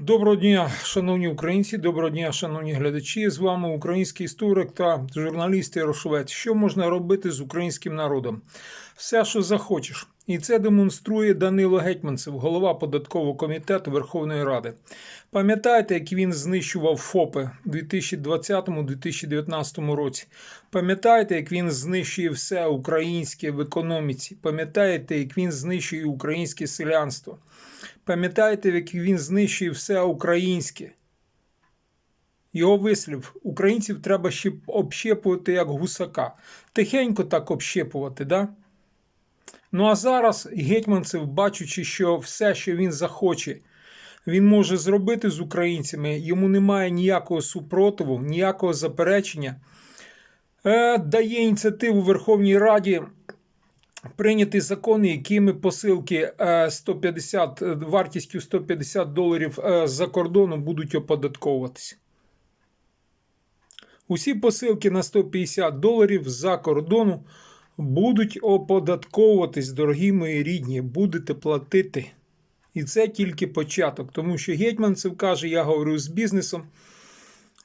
Доброго дня, шановні українці, доброго дня, шановні глядачі. З вами український історик та журналіст Ярошовець. Що можна робити з українським народом? Все, що захочеш. І це демонструє Данило Гетьманцев, голова податкового комітету Верховної Ради. Пам'ятаєте, як він знищував ФОПи у 2020-2019 році? Пам'ятаєте, як він знищує все українське в економіці? Пам'ятаєте, як він знищує українське селянство? Пам'ятаєте, як він знищує все українське? Його вислів: українців треба ще общепувати як гусака. Тихенько так общепувати, да? Ну а зараз гетьманцев, бачучи, що все, що він захоче, він може зробити з українцями, йому немає ніякого супротиву, ніякого заперечення, е, дає ініціативу Верховній Раді прийняти закони, якими посилки е, 150, е, вартістю 150 доларів е, за кордоном будуть оподатковуватися. Усі посилки на 150 доларів за кордону будуть оподатковуватись, дорогі мої рідні, будете платити. І це тільки початок, тому що Гетьманцев каже, я говорю з бізнесом,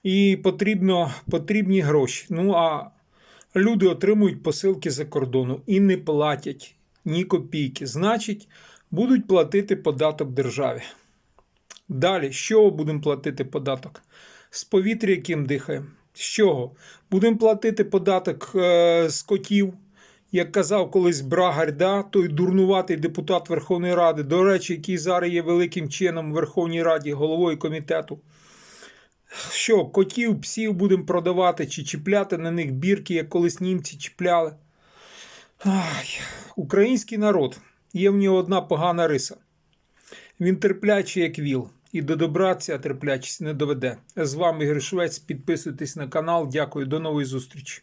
і потрібно, потрібні гроші. Ну а люди отримують посилки за кордону і не платять ні копійки. Значить, будуть платити податок державі. Далі, з чого будемо платити податок? З повітря, яким дихаємо. З чого? Будемо платити податок е, з котів, як казав колись Брагарь, да? той дурнуватий депутат Верховної Ради, до речі, який зараз є великим чином в Верховній Раді, головою комітету. Що, котів, псів будемо продавати чи чіпляти на них бірки, як колись німці чіпляли. Ай, український народ. Є в нього одна погана риса. Він терплячий, як віл. І до добра ця терплячість не доведе. З вами Ігор Швець. Підписуйтесь на канал. Дякую, до нової зустрічі.